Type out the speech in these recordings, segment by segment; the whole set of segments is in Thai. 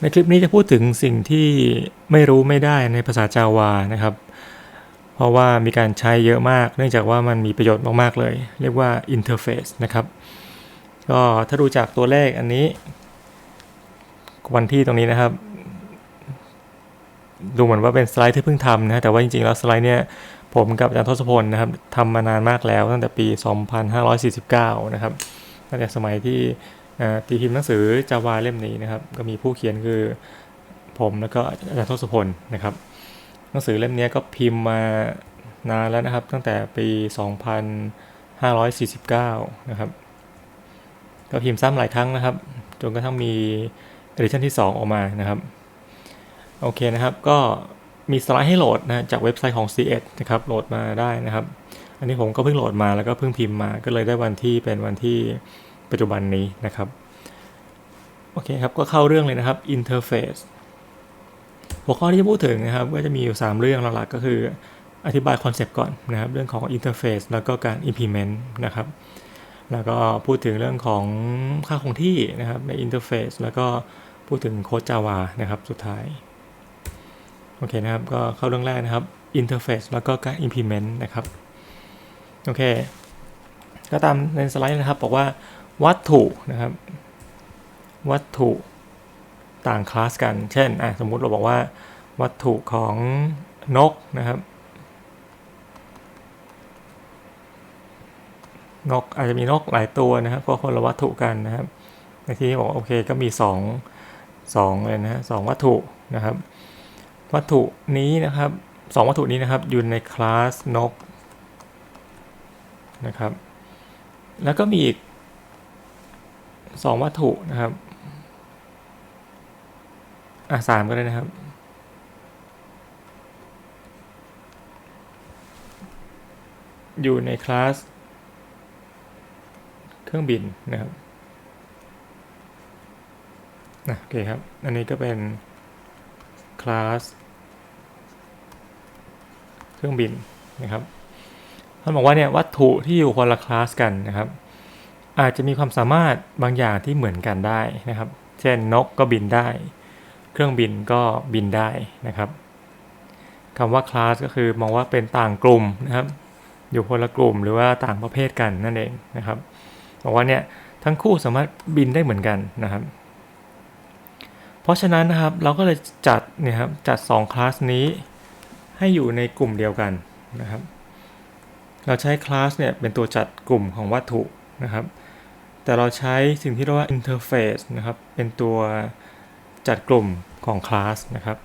ในคลิปนี้จะพูดถึงสิ่งที่ไม่รู้ไม่ได้ในภาษาจาวานะครับ เพราะว่ามีการใช้เยอะมาก เนื่องจากว่ามันมีประโยชน์มาก ๆ เลย เรียกว่า interface นะครับ ก็ถ้าดูจากตัวเลขอันนี้ วันที่ตรงนี้นะครับ ดูเหมือนว่าเป็นสไลด์ที่เพิ่งทำนะ แต่ว่าจริง ๆ แล้วสไลด์เนี่ยผมกับอาจารย์ทศพลนะครับทำมานานมากแล้วตั้งแต่ปี 2549 นะครับตั้งแต่สมัยที่ ตีพิมพ์หนังสือจาวาเล่มนี้นะครับ ก็มีผู้เขียนคือผมแล้วก็อาจารย์ทศพลนะครับ หนังสือเล่มนี้ก็พิมพ์มานานแล้วนะครับ ตั้งแต่ปี 2549 นะครับ ก็พิมพ์ซ้ำหลายครั้งนะครับ จนกระทั่งมีเอดิชันที่ 2 ออกมานะครับ โอเคนะครับ ก็มีสไลด์ให้โหลดนะจากเว็บไซต์ของ C1 นะครับ โหลดมาได้นะครับ อันนี้ผมก็เพิ่งโหลดมาแล้วก็เพิ่งพิมพ์มา ก็เลยได้วันที่เป็นวันที่ ปัจจุบันนี้นะครับ โอเคครับ ก็เข้าเรื่องเลยนะครับ Interface หัวข้อที่จะพูดถึงนะครับ ก็จะมีอยู่ 3 เรื่องหลักๆก็คืออธิบายคอนเซปต์ก่อนนะครับ เรื่องของ Interface แล้วก็การ implement นะครับ แล้วก็พูดถึงเรื่องของค่าคงที่นะครับใน Interface แล้วก็พูดถึงโค้ด Java นะครับสุดท้าย โอเคนะครับ ก็เข้าเรื่องแรกนะครับ Interface แล้วก็การ implement นะครับ โอเค ก็ตามในสไลด์นะครับ บอกว่า วัตถุนะครับ วัตถุต่างคลาสกัน เช่นสมมุติเราบอกว่า วัตถุของนกนะครับ นกอาจจะมีนกหลายตัวนะครับก็คนละวัตถุกันนะครับในที่นี้บอกโอเคก็มี2 2เลยนะฮะสวัตถุนะครับ วัตถุนี้นะครับสวัตถุนี้นะครับอยู่ในคลาสนกนะครับ แล้วก็มีอีก สองวัตถุนะครับ อะสามก็ได้นะครับ อยู่ในคลาส เครื่องบินนะครับนะโอเคครับ อันนี้ก็เป็นคลาส เครื่องบินนะครับท่านบอกว่าเนี่ยวัตถุที่อยู่คนละคลาสกันนะครับ อาจจะมีความสามารถบางอย่างที่เหมือนกันได้นะครับ เช่นนกก็บินได้ เครื่องบินก็บินได้นะครับคำว่าคลาสก็คือมองว่าเป็นต่างกลุ่มนะครับ อยู่คนละกลุ่มหรือว่าต่างประเภทกันนั่นเองนะครับบอกว่าเนี่ยทั้งคู่สามารถบินได้เหมือนกันนะครับ เพราะฉะนั้นนะครับเราก็เลยจัดเนี่ยครับจัด2คลาสนี้ให้อยู่ในกลุ่มเดียวกันนะครับ เราใช้คลาสเนี่ยเป็นตัวจัดกลุ่มของวัตถุนะครับ แต่เราใช้สิ่งที่เรียกว่า interface นะครับ เป็นตัวจัดกลุ่มของคลาสนะครับ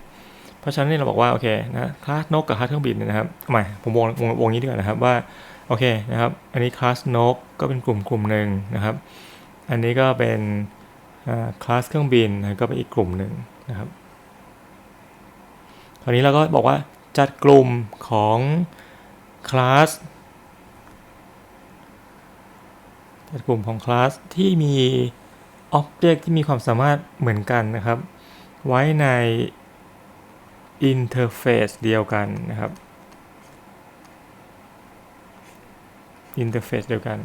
เพราะฉะนั้นเราบอกว่าโอเคนะคลาสนกกับคลาสเครื่องบินนะครับใหม่ผมวงวงวงนี้ดีกว่านะครับว่าโอเคนะครับ อันนี้คลาสนกก็เป็นกลุ่มกลุ่มหนึ่งนะครับ อันนี้ก็เป็นคลาสเครื่องบินก็เป็นอีกกลุ่มหนึ่งนะครับ คราวนี้เราก็บอกว่าจัดกลุ่มของคลาส กลุ่มของคลาสที่มีอ็อบเจกต์ที่มีความสามารถเหมือนกันนะครับ ไว้ในอินเทอร์เฟซเดียวกันนะครับอินเทอร์เฟซเดียวกัน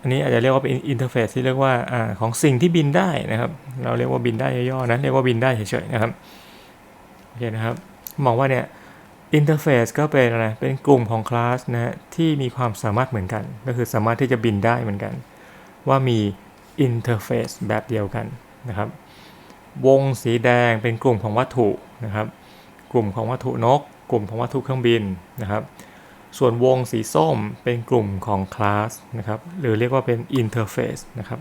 อันนี้อาจจะเรียกว่าเป็นอินเทอร์เฟซที่เรียกว่าอของสิ่งที่บินได้นะครับ เราเรียกว่าบินได้ย่อๆนะเรียกว่าบินได้เฉยๆนะครับโอเคนะครับมองว่าเนี่ยอินเทอร์เฟซก็เป็นอะไรเป็นกลุ่มของคลาสนะที่มีความสามารถเหมือนกัน ก็คือสามารถที่จะบินได้เหมือนกัน ว่ามีอินเทอร์เฟซแบบเดียวกันนะครับ วงสีแดงเป็นกลุ่มของวัตถุนะครับ กลุ่มของวัตถุนก กลุ่มของวัตถุเครื่องบินนะครับ ส่วนวงสีส้มเป็นกลุ่มของคลาสนะครับ หรือเรียกว่าเป็นอินเทอร์เฟซนะครับ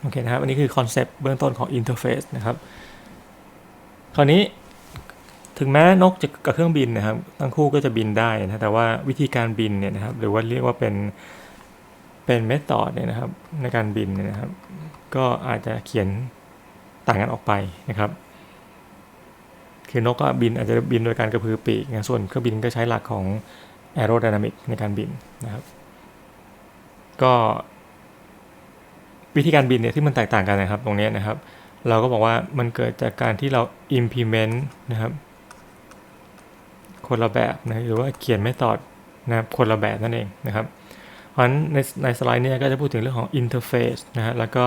โอเคนะครับ อันนี้คือคอนเซปต์เบื้องต้นของอินเทอร์เฟซนะครับ คราวนี้ถึงแม้นกจะกับเครื่องบินนะครับ ทั้งคู่ก็จะบินได้นะ แต่ว่าวิธีการบินเนี่ยนะครับ หรือว่าเรียกว่าเป็น เป็นเมธอดเนี่ยนะครับในการบินเนี่ยนะครับ ก็อาจจะเขียนต่างกันออกไปนะครับ คือนกก็บินอาจจะบินโดยการกระพือปีกนะส่วนเครื่องบินก็ใช้หลักของแอโรไดนามิกในการบินนะครับ ก็วิธีการบินเนี่ยที่มันแตกต่างกันนะครับ ตรงนี้นะครับ เราก็บอกว่ามันเกิดจากการที่เรา implement นะครับ คนละแบบนะหรือว่าเขียนเมธอดนะครับคนละแบบนั่นเองนะครับ เพราะฉะนั้นในในสไลด์นี้ก็จะพูดถึงเรื่องของ interface นะฮะแล้วก็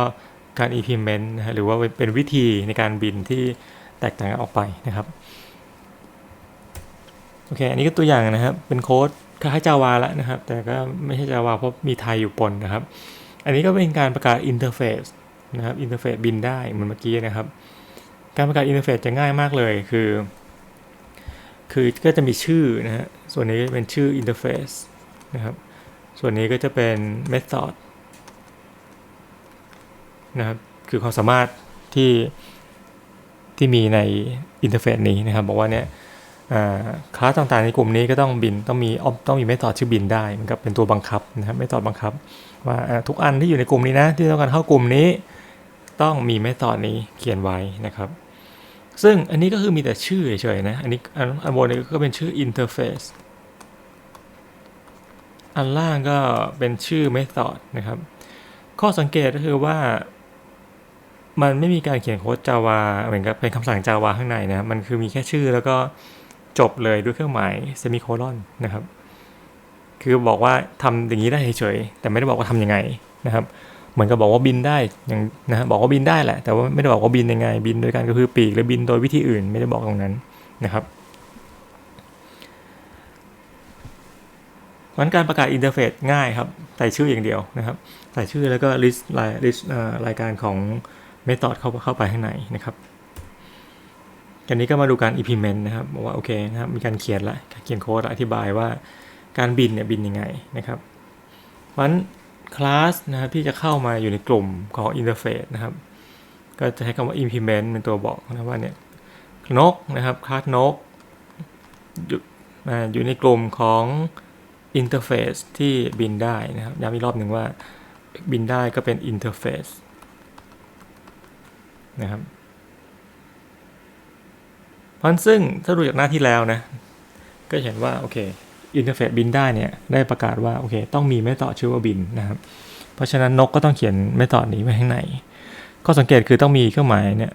การ implement นะฮะหรือว่าเป็นวิธีในการบินที่แตกต่างกันออกไปนะครับโอเค อันนี้ก็ตัวอย่างนะครับ เป็นโค้ดคล้ายๆ Java แล้วนะครับ แต่ก็ไม่ใช่ Java เพราะมีไทยอยู่ปนนะครับ อันนี้ก็เป็นการประกาศอินเทอร์เฟซนะครับอินเทอร์เฟซบินได้เหมือนเมื่อกี้นะครับ การประกาศอินเทอร์เฟซจะง่ายมากเลยคือ คือก็จะมีชื่อนะฮะ ส่วนนี้ก็จะเป็นชื่ออินเทอร์เฟซนะครับ ส่วนนี้ก็จะเป็น method นะครับคือความสามารถที่ที่มีในอินเทอร์เฟซนี้นะครับ บอกว่าเนี่ยคลาสต่างๆในกลุ่มนี้ก็ต้องบินต้องมีต้องมีเมธอดชื่อบินได้เหมือนกับเป็นตัวบังคับนะครับเมธอดบังคับ ว่าทุกอันที่อยู่ในกลุ่มนี้นะ ที่ต้องการเข้ากลุ่มนี้ ต้องมีเมธอดนี้เขียนไว้นะครับ ซึ่งอันนี้ก็คือมีแต่ชื่อเฉยๆนะ อันนี้อันบนนี้ก็เป็นชื่ออินเทอร์เฟซ อันล่างก็เป็นชื่อเมธอดนะครับ ข้อสังเกตก็คือว่า มันไม่มีการเขียนโค้ด Java เหมือนกับเป็นคำสั่ง Java ข้างในนะมันคือมีแค่ชื่อแล้วก็จบเลยด้วยเครื่องหมายเซมิโคลอนนะครับ คือบอกว่าทำอย่างนี้ได้เฉยๆแต่ไม่ได้บอกว่าทำยังไงนะครับ เหมือนกับบอกว่าบินได้อย่างนะบอกว่าบินได้แหละ แต่ว่าไม่ได้บอกว่าบินยังไง บินโดยการก็คือปีกหรือบินโดยวิธีอื่น ไม่ได้บอกตรงนั้นนะครับ วันการประกาศอินเทอร์เฟซง่ายครับใส่ชื่ออย่างเดียวนะครับ ใส่ชื่อแล้วก็ list ราย list รายการของเมธอดเข้าเข้าไปข้างในนะครับอันนี้ก็มาดูการ implement นะครับบอกว่าโอเคนะครับมีการเขียนละเขียนโค้ดอธิบายว่าการบินเนี่ยบินยังไงนะครับเพราะฉะนั้นคลาสนะครับที่จะเข้ามาอยู่ในกลุ่มของ interface นะครับ ก็จะใช้คำว่า implement เป็นตัวบอกนะว่าเนี่ยนกนะครับคลาสนกอยู่ในกลุ่มของ interface ที่บินได้นะครับย้ำอีกรอบหนึ่งว่าบินได้ก็เป็น interface นะครับเพราะซึ่งถ้าดูจากหน้าที่แล้วนะก็เห็นว่าโอเคอินเทอร์เฟซบินได้เนี่ยได้ประกาศว่าโอเคต้องมีไม่ต่อชื่อว่าบินนะครับเพราะฉะนั้นนกก็ต้องเขียนไม่ต่อนี้ไว้ข้างในข้อสังเกตคือต้องมีเครื่องหมายเนี่ย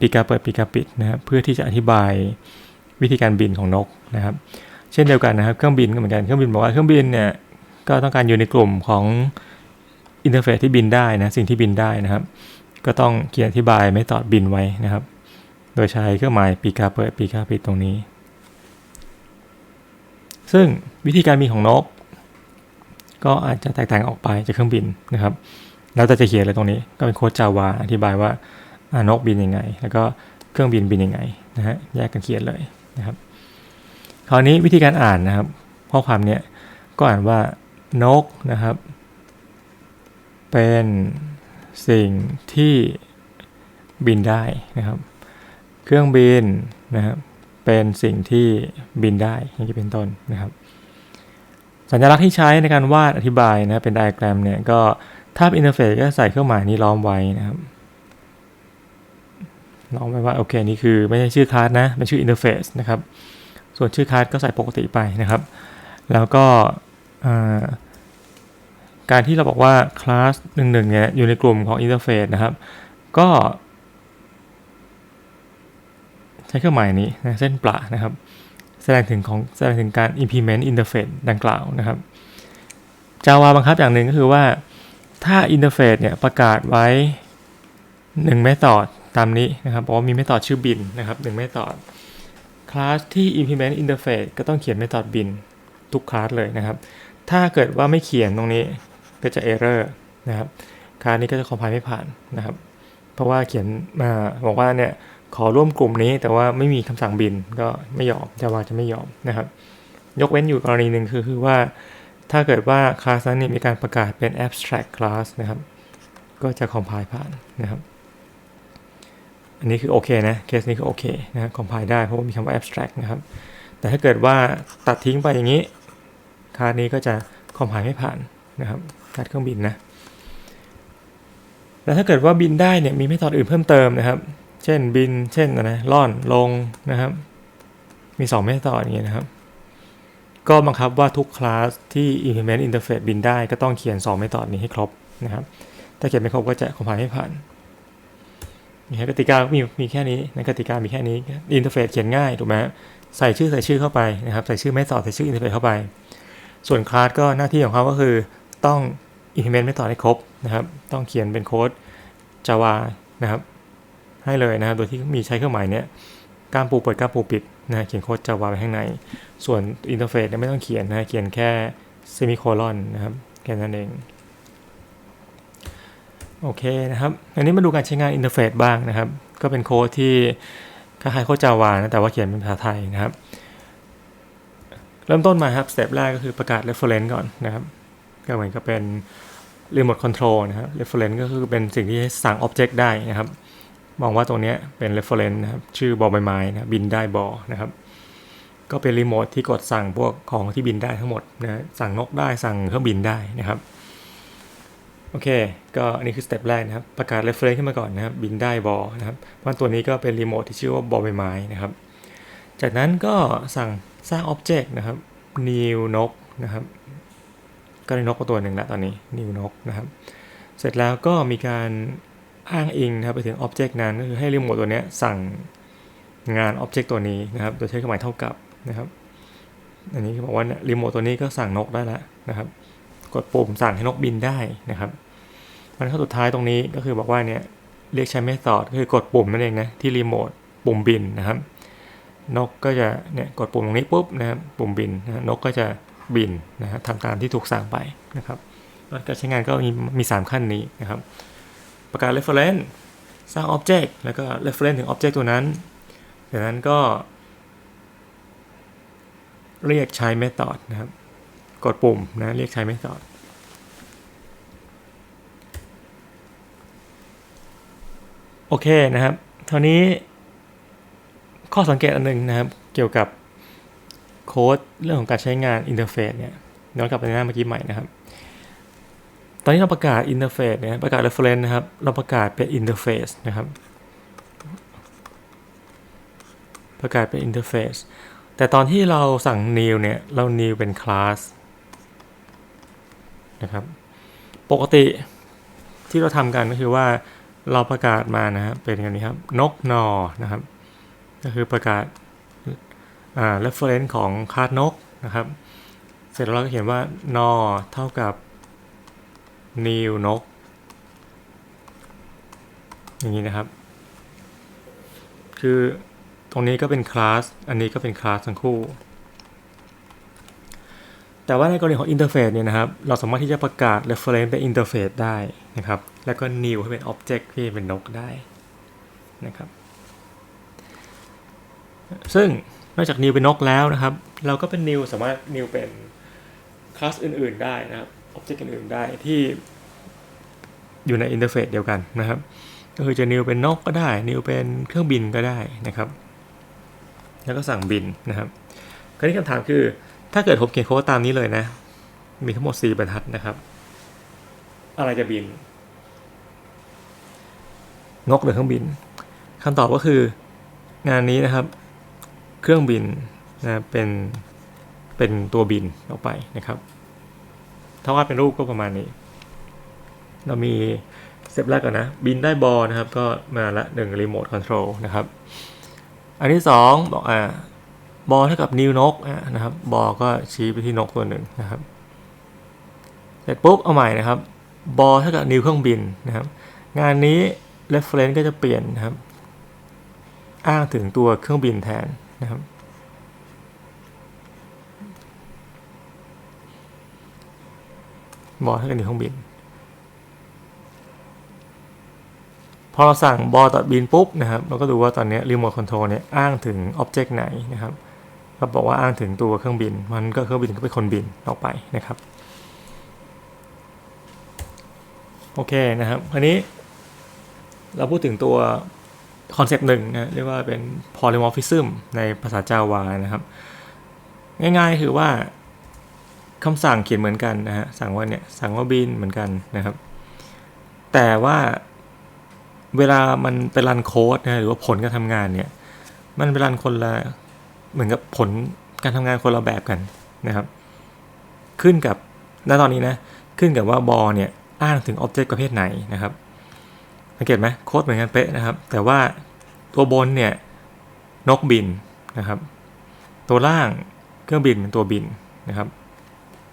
ปีกาเปิดปีกาปิดนะครับเพื่อที่จะอธิบายวิธีการบินของนกนะครับ เช่นเดียวกันนะครับเครื่องบินก็เหมือนกันเครื่องบินบอกว่าเครื่องบินเนี่ยก็ต้องการอยู่ในกลุ่มของอินเทอร์เฟซที่บินได้นะสิ่งที่บินได้นะครับ ก็ต้องเขียนอธิบายไม่ต่อบินไว้นะครับ โดยใช้เครื่องหมายปีกาเปิดปีกาปิดตรงนี้ ซึ่งวิธีการบินของนก ก็อาจจะแตกต่างออกไปจากเครื่องบินนะครับ แล้วจะจะเขียนอะไรตรงนี้ก็เป็นโค้ดจาวาอธิบายว่านกบินยังไง แล้วก็เครื่องบินบินยังไงนะฮะแยกกันเขียนเลยนะครับ ราวนี้วิธีการอ่านนะครับ ข้อความเนี้ยก็อ่านว่านกนะครับ เป็นสิ่งที่บินได้นะครับ เครื่องบินนะครับเป็นสิ่งที่บินได้อย่างที่เป็นต้นนะครับ สัญลักษณ์ที่ใช้ในการวาดอธิบายนะเป็นไดอะแกรมเนี่ยก็ถ้าเป็นอินเทอร์เฟซก็ใส่เครื่องหมายนี้ล้อมไว้นะครับล้อมไว้ว่าโอเคนี่คือไม่ใช่ชื่อคลาสนะเป็นชื่ออินเทอร์เฟซนะครับ ส่วนชื่อคลาสก็ใส่ปกติไปนะครับ แล้วก็การที่เราบอกว่าคลาสหนึ่งๆเนี่ยอยู่ในกลุ่มของอินเทอร์เฟซนะครับ ก็ ใช้เครื่องหมายนี้นะเส้นปลานะครับ แสดงถึงของแสดงถึงการ implement interface ดังกล่าวนะครับ Java บังคับอย่างหนึ่งก็คือว่าถ้า interface เนี่ยประกาศไว้1 method ตามนี้นะครับบอกว่ามี method ชื่อ bin นะครับ1 method คลาสที่ implement interface ก็ต้องเขียน method bin ทุกคลาสเลยนะครับ ถ้าเกิดว่าไม่เขียนตรงนี้ก็จะ error นะครับคลาสนี้ก็จะ compile ไม่ผ่านนะครับ เพราะว่าเขียนมาบอกว่าเนี่ยขอร่วมกลุ่มนี้แต่ว่าไม่มีคำสั่งบินก็ไม่ยอมจาวาจะไม่ยอมนะครับ ยกเว้นอยู่กรณีหนึ่งคือคือว่า ถ้าเกิดว่าคลาสนั้นมีการประกาศเป็น abstract class นะครับ ก็จะ compile ผ่านนะครับ อันนี้คือโอเคนะเคสนี้คือโอเคนะ compile ได้เพราะว่ามีคำว่า abstract นะครับ แต่ถ้าเกิดว่าตัดทิ้งไปอย่างนี้คลาสนี้ก็จะ compile ไม่ผ่านนะครับคลาสเครื่องบินนะแล้วถ้าเกิดว่าบินได้เนี่ยมีเมธอดอื่นเพิ่มเติมนะครับ เช่นบิน เช่นนะล่อนลงนะครับ มี2เมธอดอย่างเงี้ยนะครับ ก็บังคับว่าทุกคลาสที่ implement interface บินได้ก็ต้องเขียน2เมธอดนี้ให้ครบนะครับ ถ้าเขียนไม่ครบก็จะคอมไพล์ไม่ผ่าน นี่กติกามีมีแค่นี้ในกติกามีแค่นี้อินเทอร์เฟซเขียนง่ายถูกไหมใส่ชื่อใส่ชื่อเข้าไปนะครับใส่ชื่อไม่ต่อใส่ชื่ออินเทอร์เฟซเข้าไป ส่วนคลาสก็หน้าที่ของเขาก็คือต้อง implement ไม่ต่อให้ครบนะครับ ต้องเขียนเป็นโค้ด Java นะครับ ให้เลยนะครับ โดยที่มีใช้เครื่องหมายเนี้ยการปูเปิดการปูปิดนะเขียนโค้ด Java ไว้ข้างใน ส่วนอินเทอร์เฟซเนี่ยไม่ต้องเขียนนะฮะเขียนแค่เซมิโคลอนนะครับแค่นั้นเอง โอเคนะครับ อันนี้มาดูการใช้งานอินเทอร์เฟซบ้างนะครับ ก็เป็นโค้ดที่คล้ายๆโค้ด Java นะแต่ว่าเขียนเป็นภาษาไทยนะครับ เริ่มต้นมาครับสเต็ปแรกก็คือประกาศ reference ก่อนนะครับก็เหมือนกับเป็น remote control นะครับ reference ก็คือเป็นสิ่งที่ให้สั่ง object ได้นะครับ มองว่าตรงนี้เป็น reference นะครับ ชื่อบอใบไม้นะบินได้บอนะครับ ก็เป็นรีโมทที่กดสั่งพวกของที่บินได้ทั้งหมดนะสั่งนกได้สั่งเครื่องบินได้นะครับ โอเค ก็อันนี้คือสเต็ปแรกนะครับ ประกาศ reference ขึ้นมาก่อนนะครับ บินได้บอนะครับ เพราะตัวนี้ก็เป็นรีโมทที่ชื่อว่าบอใบไม้นะครับ จากนั้นก็สั่งสร้าง object นะครับ new นกนะครับ ก็ได้นกมาตัวหนึ่งล้วตอนนี้ new นกนะครับ เสร็จแล้วก็มีการอ้างอิงนะครับไปถึง object นั้นก็คือให้รีโมทตัวนี้สั่งงาน object ตัวนี้นะครับ โดยใช้เครื่องหมายเท่ากับนะครับ อันนี้บอกว่ารีโมทตัวนี้ก็สั่งนกได้แล้วนะครับ กดปุ่มสั่งให้นกบินได้นะครับมันข้อสุดท้ายตรงนี้ก็คือบอกว่าเนี่ยเรียกใช้ method ก็คือกดปุ่มนั่นเองนะที่รีโมทปุ่มบินนะครับ นกก็จะเนี่ยกดปุ่มตรงนี้ปุ๊บนะครับปุ่มบินนะนกก็จะบินนะฮะทำตามที่ถูกสั่งไปนะครับการใช้งานก็มีมี3ขั้นนี้นะครับ ประกาศ reference สร้าง object แล้วก็ reference ถึง object ตัวนั้นจากนั้นก็ เรียกใช้ method นะครับ กดปุ่มนะเรียกใช้ method โอเคนะครับเท่านี้ข้อสังเกตอันหนึ่งนะครับ เกี่ยวกับโค้ดเรื่องของการใช้งานอินเทอร์เฟซเนี่ยย้อนกลับไปหน้าเมื่อกี้ใหม่นะครับ ตอนนี้เราประกาศอินเทอร์เฟซเนี่ยประกาศ reference นะครับ เราประกาศเป็นอินเทอร์เฟซนะครับ ประกาศเป็นอินเทอร์เฟซแต่ตอนที่เราสั่ง new เนี่ย เรา new เป็นคลาส นะครับ ปกติที่เราทำกันก็คือว่าเราประกาศมานะครับเป็นอย่างนี้ครับ นกนอนะครับ ก็คือประกาศอ่า reference ของคาดนกนะครับ เสร็จแล้วเราก็เขียนว่านอเท่ากับ new นก อย่างนี้นะครับ คือตรงนี้ก็เป็นคลาส อันนี้ก็เป็นคลาสทั้งคู่ แต่ว่าในกรณีของอินเทอร์เฟซเนี่ยนะครับ เราสามารถที่จะประกาศ reference เป็นอินเทอร์เฟซได้นะครับ แล้วก็ new ให้เป็น object ที่เป็นนกได้นะครับ ซึ่งนอกจาก new เป็นนกแล้วนะครับ เราก็เป็น new สามารถ new เป็นคลาสอื่น ๆ ได้นะครับ object อื่น ๆ ได้ที่อยู่ในอินเทอร์เฟซเดียวกันนะครับ ก็คือจะ new เป็นนกก็ได้ new เป็นเครื่องบินก็ได้นะครับ แล้วก็สั่งบินนะครับคราวนี้คำถามคือ ถ้าเกิดผมเขียนโค้ดตามนี้เลยนะ มีทั้งหมด 4 บรรทัดนะครับ อะไรจะบิน นกหรือเครื่องบินคำตอบก็คืองานนี้นะครับ เครื่องบินนะเป็นเป็นตัวบินออกไปนะครับ ถ้าวาดเป็นรูปก็ประมาณนี้ เรามีสเต็ปแรกก่อนนะ บินได้บอลนะครับ ก็มาละหนึ่งรีโมทคอนโทรลนะครับ อันที่2บอกอ่า บอเท่ากับนิวนกนะครับบอก็ชี้ไปที่นกตัวหนึ่งนะครับเสร็จปุ๊บเอาใหม่นะครับบอเท่ากับนิวเครื่องบินนะครับ งานนี้ reference ก็จะเปลี่ยนนะครับ อ้างถึงตัวเครื่องบินแทนนะครับบอเท่ากับนิวเครื่องบิน พอเราสั่งบอตัดบินปุ๊บนะครับ เราก็ดูว่าตอนนี้รีโมทคอนโทรลเนี่ยอ้างถึงอ็อบเจกต์ไหนนะครับ ก็บอกว่าอ้างถึงตัวเครื่องบิน มันก็เครื่องบินก็เป็นคนบินออกไปนะครับ โอเคนะครับคราวนี้เราพูดถึงตัวคอนเซปต์หนึ่งนะเรียกว่าเป็น polymorphism ในภาษา Java นะครับ ง่ายๆคือว่าคำสั่งเขียนเหมือนกันนะฮะสั่งว่าเนี่ยสั่งว่าบินเหมือนกันนะครับ แต่ว่าเวลามันไปรันโค้ดนะหรือว่าผลการทำงานเนี่ย มันไปรันคนละ เหมือนกับผลการทำงานคนละแบบกันนะครับ ขึ้นกับณตอนนี้นะขึ้นกับว่าบอเนี่ยอ้างถึงอ็อบเจกต์ประเภทไหนนะครับสังเกตไหมโค้ดเหมือนกันเป๊ะนะครับ แต่ว่าตัวบนเนี่ยนกบินนะครับ ตัวล่างเครื่องบินเป็นตัวบินนะครับ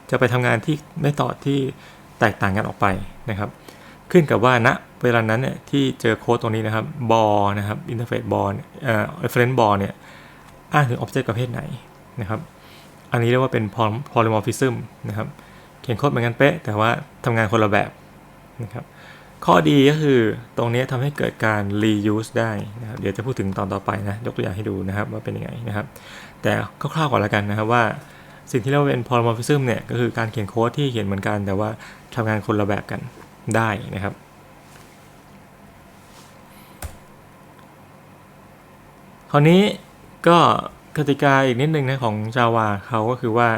จะไปทำงานที่ไม่ต่อที่แตกต่างกันออกไปนะครับ ขึ้นกับว่าณเวลานั้นเนี่ยที่เจอโค้ดตรงนี้นะครับบอนะครับอินเทอร์เฟซบอลเอ่อ reference บอลเนี่ย อ้างถึง object ประเภทไหนนะครับอันนี้เรียกว่าเป็น poly- polymorphism นะครับเขียนโค้ดเหมือนกันเป๊ะ แต่ว่าทำงานคนละแบบนะครับข้อดีก็คือตรงนี้ทำให้เกิดการ reuse ได้นะครับเดี๋ยวจะพูดถึงตอนต่อไปนะยกตัวอย่างให้ดูนะครับว่าเป็นยังไงนะครับ แต่คร่าวๆก่อนแล้วกันนะครับว่าสิ่งที่เราเป็น polymorphism เนี่ยก็คือการเขียนโค้ดที่เขียนเหมือนกัน แต่ว่าทำงานคนละแบบกันได้นะครับ คราวนี้ ก็กติกาอีกนิดนึงนะของ Java เขาก็คือว่า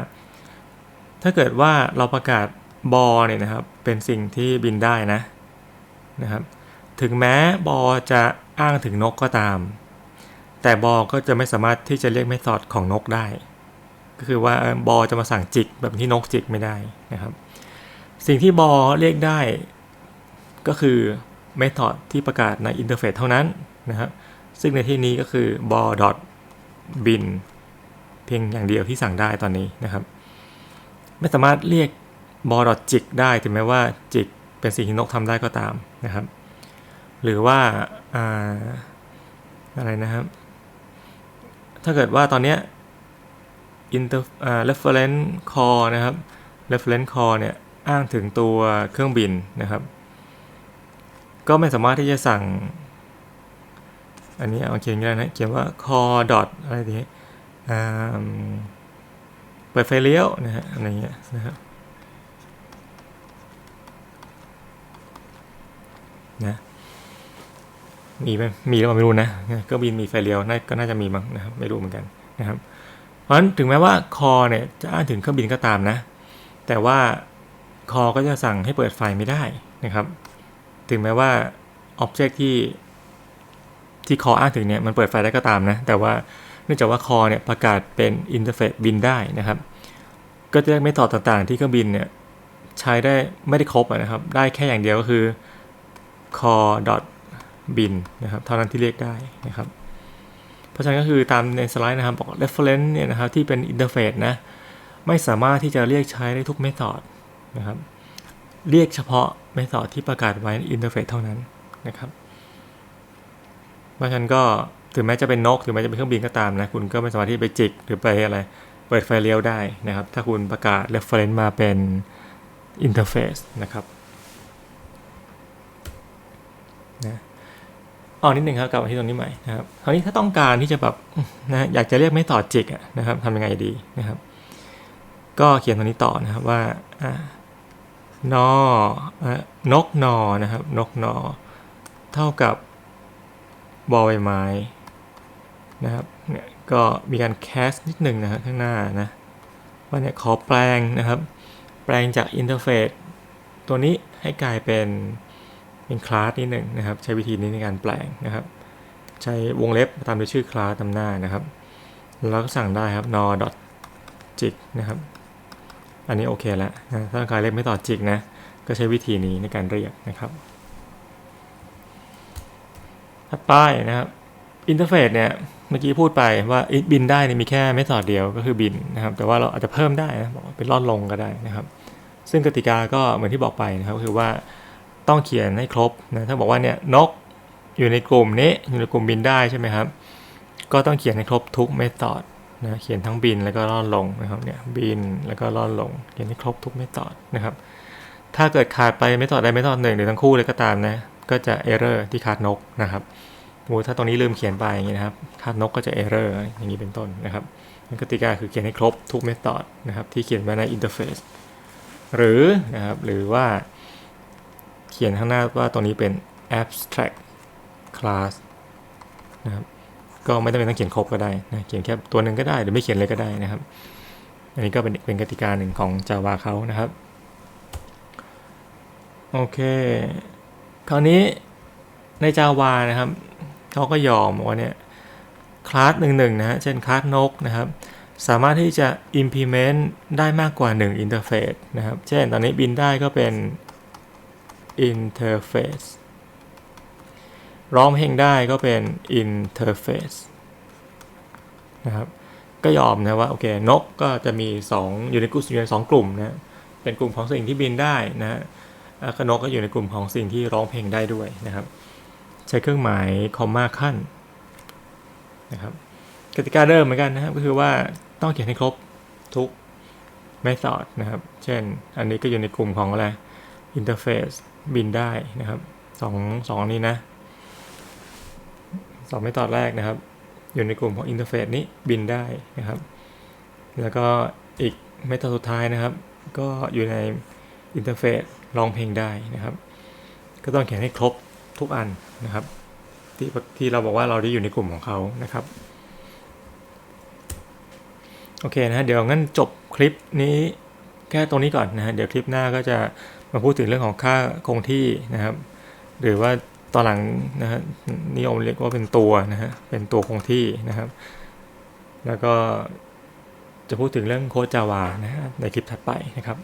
ถ้าเกิดว่าเราประกาศบอเนี่ยนะครับเป็นสิ่งที่บินได้นะนะครับถึงแม้บอจะอ้างถึงนกก็ตาม แต่บอก็จะไม่สามารถที่จะเรียกเมธอดของนกได้ ก็คือว่าบอจะมาสั่งจิกแบบที่นกจิกไม่ได้นะครับ สิ่งที่บอเรียกได้ ก็คือเมธอดที่ประกาศในอินเทอร์เฟซเท่านั้นนะครับซึ่งในที่นี้ก็คือ ball bin เพียงอย่างเดียวที่สั่งได้ตอนนี้นะครับ ไม่สามารถเรียก ball jig ได้ถึงแม้ว่า jig เป็นสิ่งที่นกทำได้ก็ตามนะครับ หรือว่าอาอะไรนะครับ ถ้าเกิดว่าตอนนี้ย inter อ่า reference call นะครับ reference call เนี่ยอ้างถึงตัวเครื่องบินนะครับ ก็ไม่สามารถที่จะสั่ง อันนี้เอาเขียนกันนะเขียนว่า call dot อะไรทีนี้เปิดไฟเลี้ยวนะฮะอะไรเงี้ยนะครับนะมีไหมมีแล้วไม่รู้นะก็บินมีไฟเลี้ยวน่าก็น่าจะมีมั้งนะครับไม่รู้เหมือนกันนะครับ เพราะฉะนั้นถึงแม้ว่า call เนี่ยจะอ้างถึงเครื่องบินก็ตามนะ แต่ว่า call ก็จะสั่งให้เปิดไฟไม่ได้นะครับ ถึงแม้ว่า object ที่ ที่คออ้างถึงเนี่ยมันเปิดไฟได้ก็ตามนะ แต่ว่าเนื่องจากว่าคอเนี่ยประกาศเป็นอินเทอร์เฟซบินได้นะครับ ก็จะได้ไม่ต่อต่างๆ ที่เครื่องบินเนี่ยใช้ได้ไม่ได้ครบนะครับ ได้แค่อย่างเดียวก็คือ core bin นะครับเท่านั้นที่เรียกได้นะครับ เพราะฉะนั้นก็คือตามในสไลด์นะครับบอก reference เนี่ยนะครับที่เป็นอินเทอร์เฟซนะไม่สามารถที่จะเรียกใช้ได้ทุกเมธอดนะครับ เรียกเฉพาะเมธอดที่ประกาศไว้ในอินเทอร์เฟซเท่านั้นนะครับ เพราะฉะนั้นก็ถึงแม้จะเป็นนกถึงแม้จะเป็นเครื่องบินก็ตามนะคุณก็ไม่สามารถที่ไปจิกหรือไปอะไร เปิดไฟเลี้ยวได้นะครับ ถ้าคุณประกาศ reference มาเป็น interface นะครับนะอ๋อนิดหนึ่งครับกลับมาที่ตรงนี้ใหม่นะครับคราวนี้ถ้าต้องการที่จะแบบนะอยากจะเรียกไม่ต่อจิกนะครับทำยังไงดีนะครับ ก็เขียนตรงนี้ต่อนะครับว่าอ่านออะนกนอนะครับ นกนอ เท่ากับ บอใบไม้นะครับเนี่ยก็มีการแคสนิดหนึ่งนะครับข้างหน้านะว่าเนี่ยขอแปลงนะครับ แปลงจากอินเทอร์เฟซตัวนี้ให้กลายเป็นเป็นคลาสนิดหนึ่งนะครับ ใช้วิธีนี้ในการแปลงนะครับ ใช้วงเล็บตามด้วยชื่อคลาสตามหน้านะครับ แล้วก็สั่งได้ครับ nor dot jig นะครับ อันนี้โอเคแล้วนะถ้าต้องการเรียกไม่ต่อจิกนะก็ใช้วิธีนี้ในการเรียกนะครับ ถัดไปนะครับอินเทอร์เฟซเนี่ยเมื่อกี้พูดไปว่าบินได้เนี่ยมีแค่ไม่สอดเดียวก็คือบินนะครับ แต่ว่าเราอาจจะเพิ่มได้นะบอกเป็นลอนลงก็ได้นะครับ ซึ่งกติกาก็เหมือนที่บอกไปนะครับก็คือว่าต้องเขียนให้ครบนะถ้าบอกว่าเนี่ยนกอยู่ในกลุ่มนี้อยู่ในกลุ่มบินได้ใช่ไหมครับ ก็ต้องเขียนให้ครบทุกเมธอดนะเขียนทั้งบินแล้วก็ล่อนลงนะครับเนี่ยบินแล้วก็ล่อนลง เขียนให้ครบทุกเมธอดนะครับ ถ้าเกิดขาดไปเมธอดใดเมธอดหนึ่งหรือทั้งคู่เลยก็ตามนะ ก็จะเอเรอร์ที่ขาดนกนะครับโอ้ถ้าตรงนี้ลืมเขียนไปอย่างนี้นะครับขาดนกก็จะเอเรอร์อย่างนี้เป็นต้นนะครับกติกาคือเขียนให้ครบทุกเมธอดนะครับที่เขียนไว้ในอินเทอร์เฟซหรือนะครับหรือว่าเขียนข้างหน้าว่าตรงนี้เป็น abstract class นะครับก็ไม่ต้องเป็นต้องเขียนครบก็ได้นะเขียนแค่ตัวหนึ่งก็ได้หรือไม่เขียนเลยก็ได้นะครับ อันนี้ก็เป็นเป็นกติกาหนึ่งของ Java เขานะครับ โอเค คราวนี้ใน Java นะครับเขาก็ยอมว่าเนี่ยคลาสหนึ่งหนึ่งนะฮะเช่นคลาสนกนะครับ สามารถที่จะ implement ได้มากกว่า 1 interface นะครับ เช่นตอนนี้บินได้ก็เป็น interface ร้องเพลงได้ก็เป็น interface นะครับ ก็ยอมนะว่าโอเคนกก็จะมี2อยู่ในกลุ่มอยู่ในสองกลุ่มนะเป็นกลุ่มของสิ่งที่บินได้นะ อากนกก็อยู่ในกลุ่มของสิ่งที่ร้องเพลงได้ด้วยนะครับ ใช้เครื่องหมายคอมมาขั้นนะครับกติกาเดิมเหมือนกันนะครับก็คือว่าต้องเขียนให้ครบทุก method นะครับ เช่น อันนี้ก็อยู่ในกลุ่มของอะไร interface บินได้นะครับสองสองนี้นะสอง method แรกนะครับ อยู่ในกลุ่มของ interface นี้บินได้นะครับ แล้วก็อีก method สุดท้ายนะครับ ก็อยู่ใน interface ร้องเพลงได้นะครับ ก็ต้องเขียนให้ครบทุกอันนะครับ ที่ที่เราบอกว่าเราได้อยู่ในกลุ่มของเขานะครับโอเคนะเดี๋ยวงั้นจบคลิปนี้แค่ตรงนี้ก่อนนะฮะเดี๋ยวคลิปหน้าก็จะมาพูดถึงเรื่องของค่าคงที่นะครับ หรือว่าตอนหลังนะฮะนิยมเรียกว่าเป็นตัวนะฮะเป็นตัวคงที่นะครับ แล้วก็จะพูดถึงเรื่องโคจาวานะฮะในคลิปถัดไปนะครับ